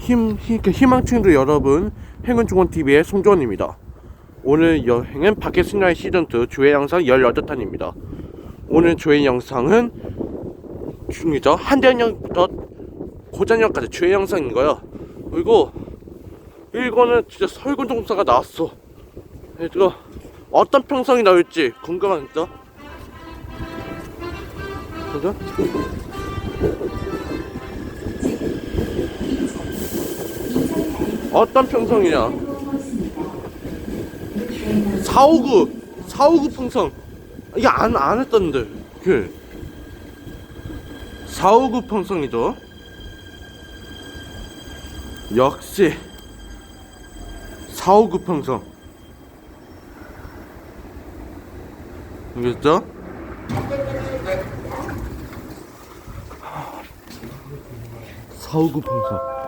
힘, 힘 희망충들 여러분 행운 중원 TV의 송조원입니다. 오늘 여행은 밖의 승라의 시즌 2 조회 영상 18탄입니다. 오늘 조회 영상은 중이죠 한대역부터 고장역까지 조회 영상인 거요. 그리고 이거는 진짜 설군종사가 나왔어. 이거 어떤 평성이 나올지 궁금하죠? 그죠? 어떤 평성이냐? 459 459 평성. 이게 안, 안 했던데 그 459 평성이죠. 역시 459 평성. 알겠죠? 사오구 평성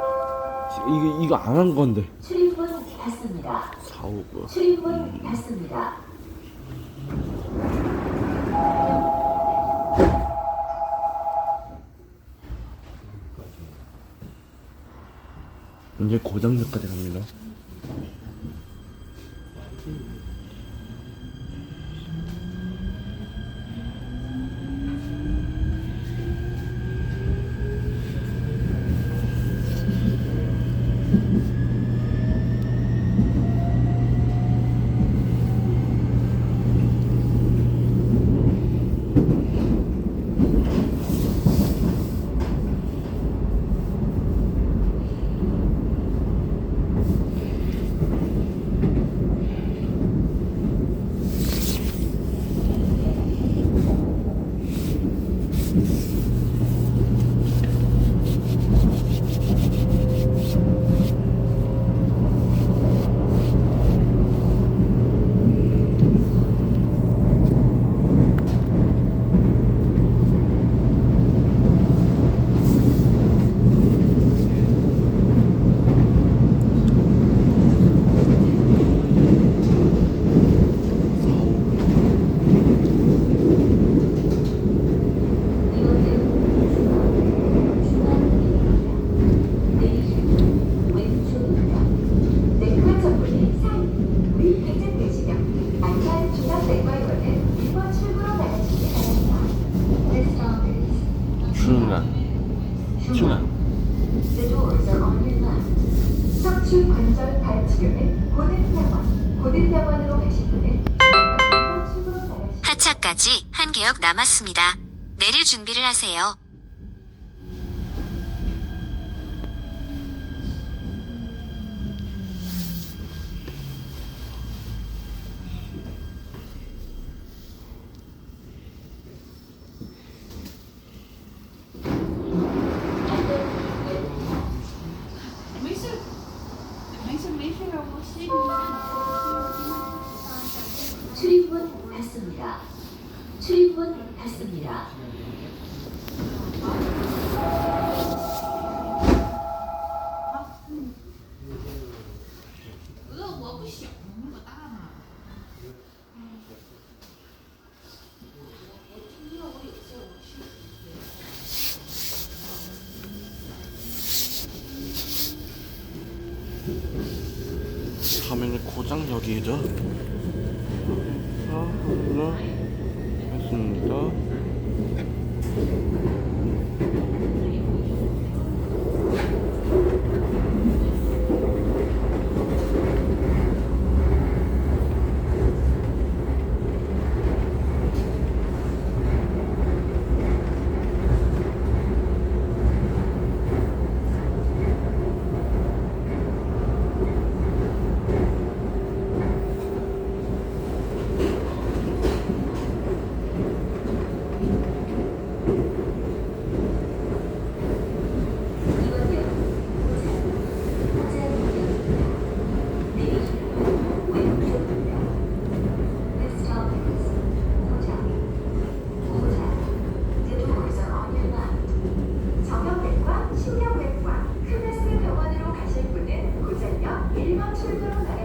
이거 이거 안 한 건데 출입문 닫습니다. 사오구 출입문 닫습니다. 이제 고장역까지 갑니다. 중간 중간 관절 발치료는 고등병원, 고등병원으로 가실 분은 하차까지 한 개역 남았습니다. 내릴 준비를 하세요. 가면은 고장역이죠. 아, 하나 했 not you good.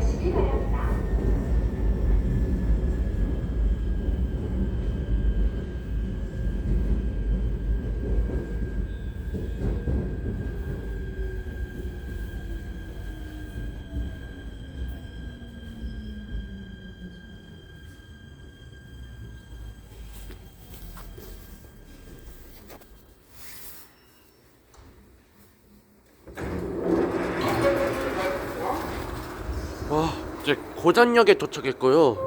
고전역에 도착했고요.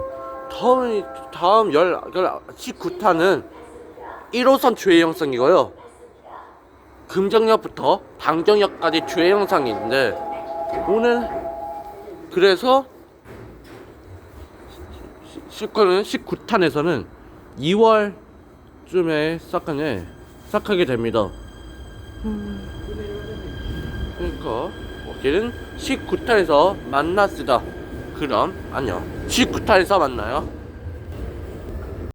다음 다음 열 19탄은 1호선 주행 영상이고요. 금정역부터 방정역까지 주행 영상이 있는데 오늘 그래서 실컷는 19탄에서는 2월쯤에 시작하네 시작하게 됩니다. 그러니까 어쨌든 19탄에서 만났으다. 그럼 안녕. 19탄에서 만나요.